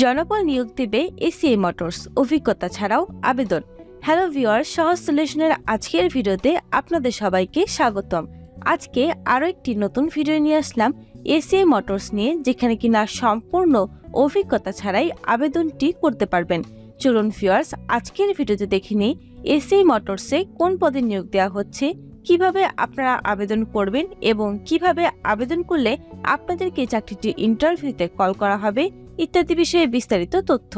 জনবল নিয়োগ দেবে এসিআই মোটরস। অভিজ্ঞতা ছাড়াও আবেদন। হ্যালো ভিওয়ার সহজ সলিউশনের আজকের ভিডিওতে আপনাদের সবাইকে স্বাগতম। আজকে আরও একটি নতুন ভিডিও নিয়ে আসলাম এসিআই মোটরস নিয়ে, যেখানে কিনা সম্পূর্ণ অভিজ্ঞতা ছাড়াই আবেদনটি করতে পারবেন। চলুন ভিওয়ার্স আজকের ভিডিওতে দেখে নিই এসিআই মোটরসে কোন পদে নিয়োগ দেওয়া হচ্ছে কীভাবে আপনারা আবেদন করবেন এবং কীভাবে আবেদন করলে আপনাদেরকে চাকরিটি ইন্টারভিউতে কল করা হবে ইত্যাদি বিষয়ে বিস্তারিত তথ্য।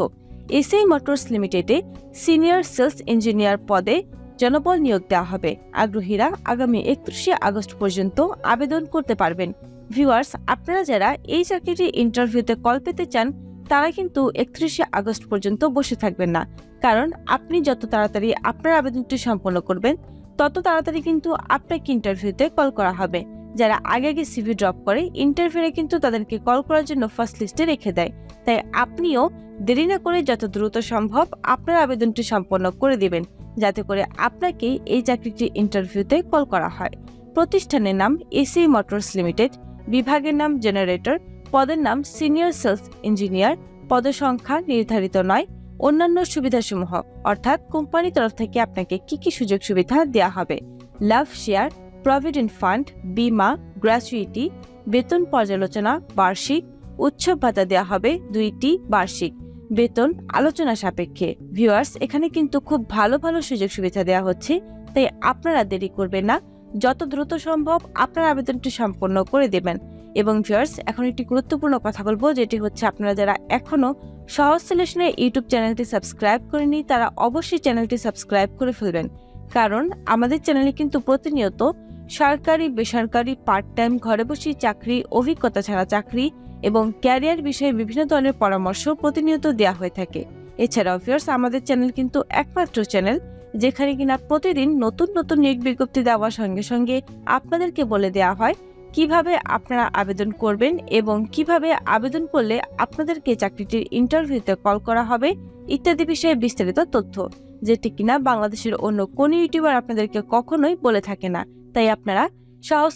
এসআই মোটরস লিমিটেডে সিনিয়র সেলস ইঞ্জিনিয়ার পদে জনবল নিয়োগ দেওয়া হবে। আগ্রহীরা আগামী একত্রিশে আগস্ট পর্যন্ত আবেদন করতে পারবেন। ভিউয়ার্স, আপনারা যারা এই চাকরিটি ইন্টারভিউতে কল পেতে চান, তারা কিন্তু একত্রিশে আগস্ট পর্যন্ত বসে থাকবেন না। কারণ আপনি যত তাড়াতাড়ি আপনার আবেদনটি সম্পন্ন করবেন তত তাড়াতাড়ি কিন্তু আপনাকে ইন্টারভিউতে কল করা হবে। যারা আগে আগে সিভি ড্রপ করে ইন্টারভিউয়ে কিন্তু তাদেরকে কল করার জন্য ফার্স্ট লিস্টে রেখে দেয়। তাই আপনিও দেরি না করে যত দ্রুত সম্ভব আপনার আবেদনটি সম্পন্ন করে দিবেন, যাতে করে আপনাকে এই চাকরিটি ইন্টারভিউতে কল করা হয়। প্রতিষ্ঠানের নাম এসি মোটরস লিমিটেড বিভাগের নাম জেনারেটর পদের নাম সিনিয়র সেলস ইঞ্জিনিয়ার পদসংখ্যা নির্ধারিত নয় অন্যান্য সুবিধাসমূহ, অর্থাৎ কোম্পানির তরফ থেকে আপনাকে কি কি সুযোগ সুবিধা দেওয়া হবে? লাভ শেয়ার, প্রভিডেন্ট ফান্ড, বিমা, গ্র্যাচুইটি, বেতন পর্যালোচনা, বার্ষিক উৎসব ভাতা দেওয়া হবে দুইটি বার্ষিক। বেতন আলোচনা সাপেক্ষে। ভিউয়ার্স, এখানে কিন্তু খুব ভালো ভালো সুযোগ সুবিধা দেওয়া হচ্ছে, তাই আপনারা দেরি করবেন না। যত দ্রুত সম্ভব আপনার আবেদনটি সম্পন্ন করে দেবেন। এবং ভিউয়ার্স, এখন একটি গুরুত্বপূর্ণ কথা বলব, যেটি হচ্ছে আপনারা যারা এখনও সহজ সলিউশনের ইউটিউব চ্যানেলটি সাবস্ক্রাইব করেনি তারা অবশ্যই চ্যানেলটি সাবস্ক্রাইব করে ফেলবেন। কারণ আমাদের চ্যানেলে কিন্তু প্রতিনিয়ত সরকারি, বেসরকারি পার্ট টাইম ঘরে বসে চাকরি, অভিজ্ঞতা ছাড়া চাকরি এবং ক্যারিয়ার বিষয়ে বিভিন্ন ধরনের পরামর্শ প্রতিনিয়ত দেওয়া হয়ে থাকে। এছাড়াও ভিউয়ার্স আমাদের চ্যানেল কিন্তু একমাত্র চ্যানেল যেখানে কিনা প্রতিদিন নতুন নতুন নিয়োগ বিজ্ঞপ্তি দেওয়ার সঙ্গে সঙ্গে আপনাদেরকে বলে দেওয়া হয় কীভাবে আপনারা আবেদন করবেন এবং কীভাবে আবেদন করলে আপনাদেরকে চাকরিটির ইন্টারভিউতে কল করা হবে ইত্যাদি বিষয়ে বিস্তারিত তথ্য, যেটি কিনা বাংলাদেশের অন্য কোন ইউটিউবার আপনাদেরকে কখনোই বলে থাকে না। তাই আপনারা সহজ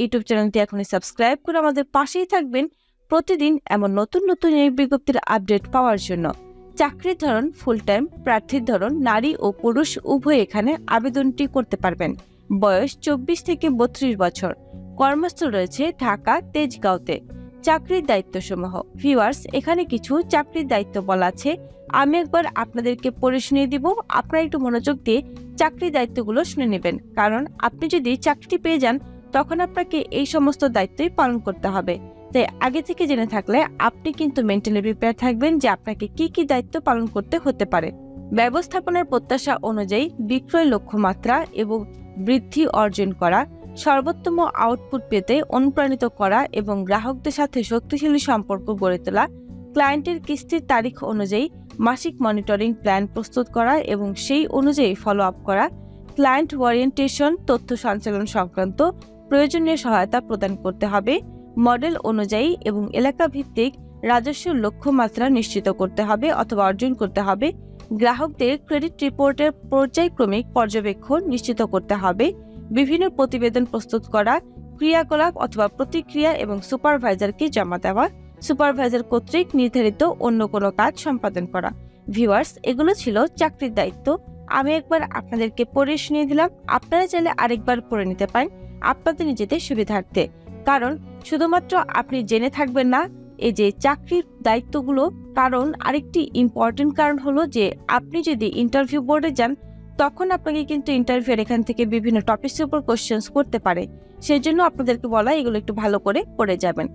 ইউটিউব চ্যানেলটি এখনই সাবস্ক্রাইব করে আমাদের পাশেই থাকবেন প্রতিদিন এমন নতুন নতুন বিজ্ঞপ্তির আপডেট পাওয়ার জন্য। চাকরির ধরন ফুল টাইম প্রার্থীর ধরন, নারী ও পুরুষ উভয় এখানে আবেদনটি করতে পারবেন। বয়স চব্বিশ থেকে বত্রিশ বছর। কর্মস্থল রয়েছে ঢাকা, তেজগাঁওতে। চাকরির দায়িত্বসমূহ। ভিউয়ার্স, এখানে কিছু চাকরির দায়িত্ব বলা আছে। আমি একবার আপনাদেরকে পড়ে শুনিয়ে দিব। আপনারা একটু মনোযোগ দিয়ে চাকরির দায়িত্বগুলো শুনে নেবেন। কারণ আপনি যদি চাকরিটি পেয়ে যান, তখন আপনাকে এই সমস্ত দায়িত্বই পালন করতে হবে। তাই আগে থেকে জেনে থাকলে আপনি কিন্তু মেন্টালি প্রিপেয়ার থাকবেন যে আপনাকে কি কি দায়িত্ব পালন করতে হতে পারে। ব্যবস্থাপনার প্রত্যাশা অনুযায়ী বিক্রয় লক্ষ্যমাত্রা এবং বৃদ্ধি অর্জন করা সর্বোত্তম আউটপুট পেতে অনুপ্রাণিত করা এবং গ্রাহকদের সাথে শক্তিশালী সম্পর্ক গড়ে তোলা, ক্লায়েন্টের কিস্তির তারিখ অনুযায়ী মাসিক মনিটরিং প্ল্যান প্রস্তুত করা এবং সেই অনুযায়ী ফলো আপ করা, ক্লায়েন্ট ওরিয়েন্টেশন তথ্য সঞ্চালন সংক্রান্ত প্রয়োজনীয় সহায়তা প্রদান করতে হবে, মডেল অনুযায়ী এবং এলাকা ভিত্তিক রাজস্ব লক্ষ্যমাত্রা নিশ্চিত করতে হবে অথবা অর্জন করতে হবে, গ্রাহকদের ক্রেডিট রিপোর্টের পর্যায়ক্রমিক পর্যবেক্ষণ নিশ্চিত করতে হবে বিভিন্ন প্রতিবেদন প্রস্তুত করা, ক্রিয়াকলাপ অথবা প্রতিক্রিয়া এবং সুপারভাইজারকে জমা দেওয়া, সুপারভাইজার কর্তৃক নির্ধারিত অন্য কোনো কাজ সম্পাদন করা। ভিউয়ার্স, এগুলো ছিল চাকরির দায়িত্ব। আমি একবার আপনাদেরকে পড়ে শুনিয়ে দিলাম। আপনারা চাইলে আরেকবার পড়ে নিতে পারেন আপনাদের নিজেদের সুবিধার্থে। কারণ, শুধুমাত্র আপনি জেনে থাকবেন না, এই যে চাকরির দায়িত্বগুলো, কারণ আরেকটি ইম্পর্টেন্ট কারণ হলো যে, আপনি যদি ইন্টারভিউ বোর্ডে যান তখন আপনাকে কিন্তু ইন্টারভিউর এখান থেকে বিভিন্ন টপিক্সের উপর কোশ্চেন্স করতে পারে। সেই জন্য আপনাদেরকে বলা এগুলো একটু ভালো করে পড়ে যাবেন।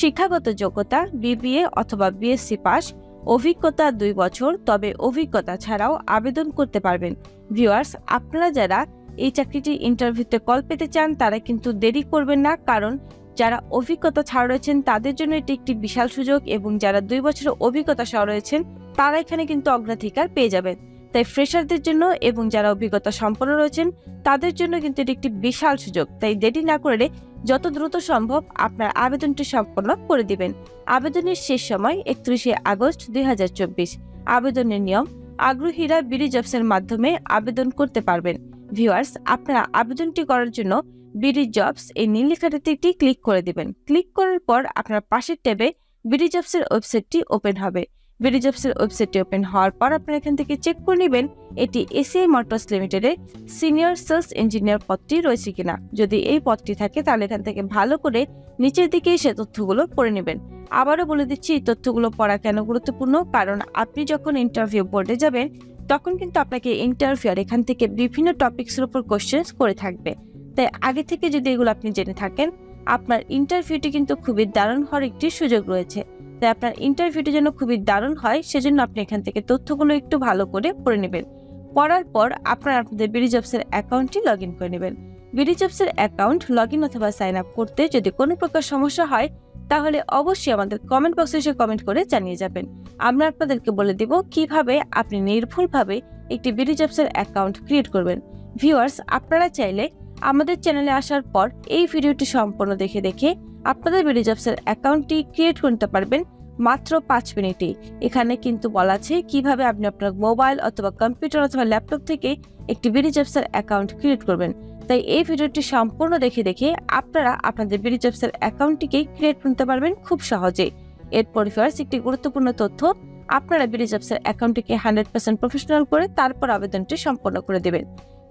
শিক্ষাগত যোগ্যতা বিবিএ অথবা বিএসসি পাস অভিজ্ঞতা দুই বছর, তবে অভিজ্ঞতা ছাড়াও আবেদন করতে পারবেন। ভিউয়ার্স আপনারা যারা এই চাকরিটি ইন্টারভিউতে কল পেতে চান, তারা কিন্তু দেরি করবেন না, কারণ যারা অভিজ্ঞতা ছাড়া রয়েছেন, তাদের জন্য এটি একটি বিশাল সুযোগ এবং যারা দুই বছরের অভিজ্ঞতা সহ রয়েছেন, তারা এখানে কিন্তু অগ্রাধিকার পেয়ে যাবেন। তাই ফ্রেশারদের জন্য এবং যারা অভিজ্ঞতা সম্পন্ন রয়েছেন, তাদের জন্য কিন্তু এটি একটি বিশাল সুযোগ। তাই দেরি না করে যত দ্রুত সম্ভব আপনার আবেদনটি সম্পন্ন করে দিবেন। আবেদনের শেষ সময় একত্রিশে আগস্ট দু হাজার চব্বিশ। আবেদনের নিয়ম, আগ্রহীরা বিডি জবসের মাধ্যমে আবেদন করতে পারবেন। ভিউয়ার্স, আপনারা আবেদনটি করার জন্য বিডি জবস এই নীল লেখাটিতে একটি ক্লিক করে দিবেন। ক্লিক করার পর আপনার পাশের ট্যাবে বিডি জবসের ওয়েবসাইটটি ওপেন হবে। বিডি জবসের ওয়েবসাইটটি ওপেন হওয়ার পর আপনারা এখান থেকে চেক করে নেবেন এটি এসিআই মোটরস লিমিটেডের সিনিয়র সেলস ইঞ্জিনিয়ার পদটি রয়েছে কিনা। যদি এই পদটি থাকে, তাহলে এখান থেকে ভালো করে নিচের দিকে সে তথ্যগুলো পড়ে নেবেন। আবারও বলে দিচ্ছি, এই তথ্যগুলো পড়া কেন গুরুত্বপূর্ণ? কারণ আপনি যখন ইন্টারভিউ বোর্ডে যাবেন, তখন কিন্তু আপনাকে ইন্টারভিউয়ার এখান থেকে বিভিন্ন টপিকসের উপর কোশ্চেন্স করে থাকবে। তাই আগে থেকে যদি এগুলো আপনি জেনে থাকেন, আপনার ইন্টারভিউটি কিন্তু খুবই দারুণ হওয়ার একটি সুযোগ রয়েছে। তাই আপনার ইন্টারভিউটি যেন খুবই দারুণ হয়, সেজন্য আপনি এখান থেকে তথ্যগুলো একটু ভালো করে পড়ে নেবেন। পড়ার পর আপনারা আপনাদের বিডি জবসের অ্যাকাউন্টটি লগ ইন করে নেবেন। বিডি জবসের অ্যাকাউন্ট লগ ইন অথবা সাইন আপ করতে যদি কোনো প্রকার সমস্যা হয়, তাহলে অবশ্যই আমাদের কমেন্ট বক্সে এসে কমেন্ট করে জানিয়ে যাবেন। আমরা আপনাদেরকে বলে দিব কীভাবে আপনি নির্ভুলভাবে একটি বিডি জবসের অ্যাকাউন্ট ক্রিয়েট করবেন। ভিউয়ার্স আপনারা চাইলে আমাদের চ্যানেলে আসার পর এই ভিডিওটি সম্পূর্ণ দেখে দেখে আপনাদের বিডি জবসের অ্যাকাউন্টটি ক্রিয়েট করতে পারবেন মাত্র পাঁচ মিনিটে। এখানে কিন্তু বলা আছে কীভাবে আপনি আপনার মোবাইল অথবা কম্পিউটার অথবা ল্যাপটপ থেকে একটি বিডি জবসের অ্যাকাউন্ট ক্রিয়েট করবেন। তাই এই ভিডিওটি সম্পূর্ণ দেখে দেখে আপনারা আপনাদের বিডি জবসের অ্যাকাউন্টটিকে ক্রিয়েট করতে পারবেন খুব সহজেই এরপর ভিউয়ার্স একটি গুরুত্বপূর্ণ তথ্য, আপনারা বিডি জবসের অ্যাকাউন্টটিকে হান্ড্রেড পার্সেন্ট প্রফেশনাল করে তারপর আবেদনটি সম্পন্ন করে দেবেন।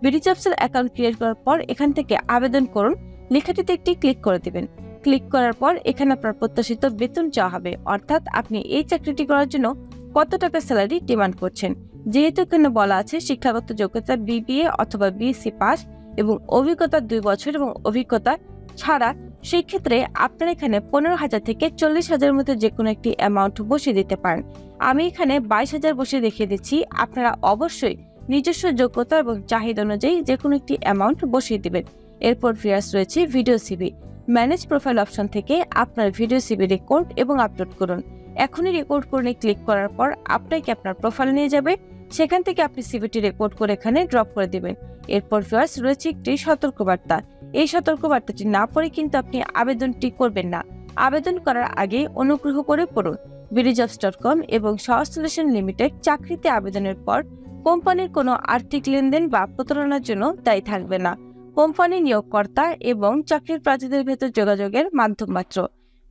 বিডি জবসের অ্যাকাউন্ট ক্রিয়েট করার পর এখান থেকে আবেদন করুন। লেখাটিতে একটি ক্লিক করে দেবেন। ক্লিক করার পর এখানে আপনার প্রত্যাশিত বেতন চাওয়া হবে। অর্থাৎ আপনি এই চাকরিটি করার জন্য কত টাকা স্যালারি ডিমান্ড করছেন? যেহেতু এখানে বলা আছে শিক্ষাগত যোগ্যতা বিবিএ অথবা বিএসসি পাস এবং অভিজ্ঞতা দুই বছর এবং অভিজ্ঞতা ছাড়া সেই ক্ষেত্রে আপনারা এখানে পনেরো হাজার থেকে চল্লিশ হাজারের মধ্যে যে কোনো একটি অ্যামাউন্ট বসিয়ে দিতে পারেন। আমি এখানে বাইশ হাজার বসিয়ে দেখিয়ে দিচ্ছি। আপনারা অবশ্যই নিজস্ব যোগ্যতা এবং চাহিদা অনুযায়ী যে কোনো একটি অ্যামাউন্ট বসিয়ে দিবেন। এরপর ফিয়ার্স রয়েছে video CV manage profile option থেকে আপনার ভিডিও সিবি রেকর্ড এবং আপলোড করুন। এখনই রেকর্ড করে ক্লিক করার পর আপনাকে আপনার প্রোফাইল নিয়ে যাবে? সেখান থেকে আপনি সিভিটি রেকর্ড করে এখানে ড্রপ করে দেবেন। এরপর ফিয়ার্স রয়েছে একটি সতর্কবার্তা। এই সতর্কবার্তাটি না পড়ে কিন্তু আপনি আবেদনটি করবেন না। আবেদন করার আগে অনুগ্রহ করে পড়ুন। বিডিজবস ডট কম এবং সহস্টেশন লিমিটেড চাকরিতে আবেদনের পর কোম্পানির কোনো আর্থিক লেনদেন বা প্রতারণার জন্য দায়ী থাকবে না। কোম্পানি নিয়োগকর্তা এবং চাকরির প্রার্থীদের ভেতর যোগাযোগের মাধ্যম মাত্র।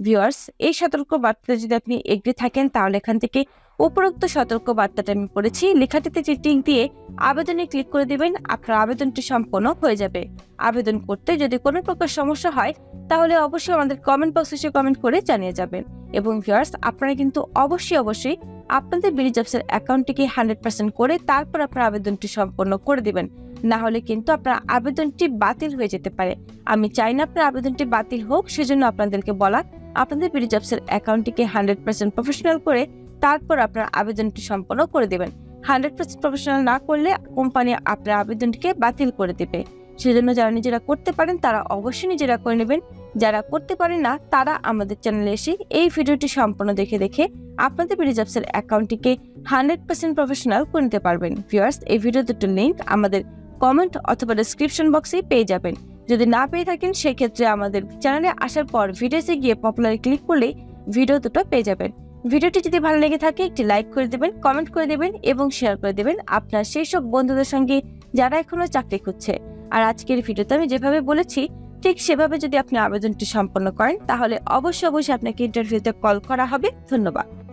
ভিউয়ার্স, এই সতর্ক বার্তাতে যদি আপনি এগ্রি থাকেন, তাহলে এখান থেকে উপরোক্ত সতর্ক বার্তাটা আমি পড়েছি। লেখাটিতে যে চিটিং দিয়ে আবেদনে ক্লিক করে দিবেন, আপনার আবেদনটি সম্পন্ন হয়ে যাবে। আবেদন করতে যদি কোনো প্রকার সমস্যা হয়, তাহলে অবশ্যই আমাদের কমেন্ট বক্সে কমেন্ট করে জানিয়ে যাবেন। এবং ভিউয়ার্স, আপনারা কিন্তু অবশ্যই অবশ্যই আপনাদের বিডি জবসের অ্যাকাউন্টটিকে হান্ড্রেড পার্সেন্ট করে তারপর আপনার আবেদনটি সম্পন্ন করে দেবেন। না হলে কিন্তু আপনার আবেদনটি বাতিল হয়ে যেতে পারে। আমি চাই না আপনার আবেদনটি বাতিল হোক, সেজন্য আপনাদেরকে বলা, আপনাদের বিডি জবসের অ্যাকাউন্টটিকে হান্ড্রেড পার্সেন্ট প্রফেশনাল করে তারপর আপনার আবেদনটি সম্পন্ন করে দেবেন। হান্ড্রেড পার্সেন্ট প্রফেশনাল না করলে কোম্পানি আপনার আবেদনটিকে বাতিল করে দেবে। সেজন্য যারা নিজেরা করতে পারেন, তারা অবশ্যই নিজেরা করে নেবেন। যারা করতে পারেন না, তারা আমাদের চ্যানেলে এসে এই ভিডিওটি সম্পূর্ণ দেখে দেখে আপনাদের বিডি জবসের অ্যাকাউন্টটিকে হান্ড্রেড পার্সেন্ট প্রফেশনাল করে নিতে পারবেন। ভিউয়ার্স এই ভিডিও দুটো লিঙ্ক আমাদের কমেন্ট অথবা ডিসক্রিপশন বক্সেই পেয়ে যাবেন। যদি না পেয়ে থাকেন, সেক্ষেত্রে আমাদের চ্যানেলে আসার পর ভিডিওসে গিয়ে পপুলারে ক্লিক করলে ভিডিও দুটো পেয়ে যাবেন। ভিডিওটি যদি ভালো লেগে থাকে, একটি লাইক করে দেবেন কমেন্ট করে দেবেন এবং শেয়ার করে দেবেন আপনার সেই সব বন্ধুদের সঙ্গে যারা এখনও চাকরি খুঁজছে। আর আজকের ভিডিওতে আমি যেভাবে বলেছি ঠিক সেভাবে যদি আপনি আবেদনটি সম্পন্ন করেন, তাহলে অবশ্যই অবশ্যই আপনাকে ইন্টারভিউতে কল করা হবে। ধন্যবাদ।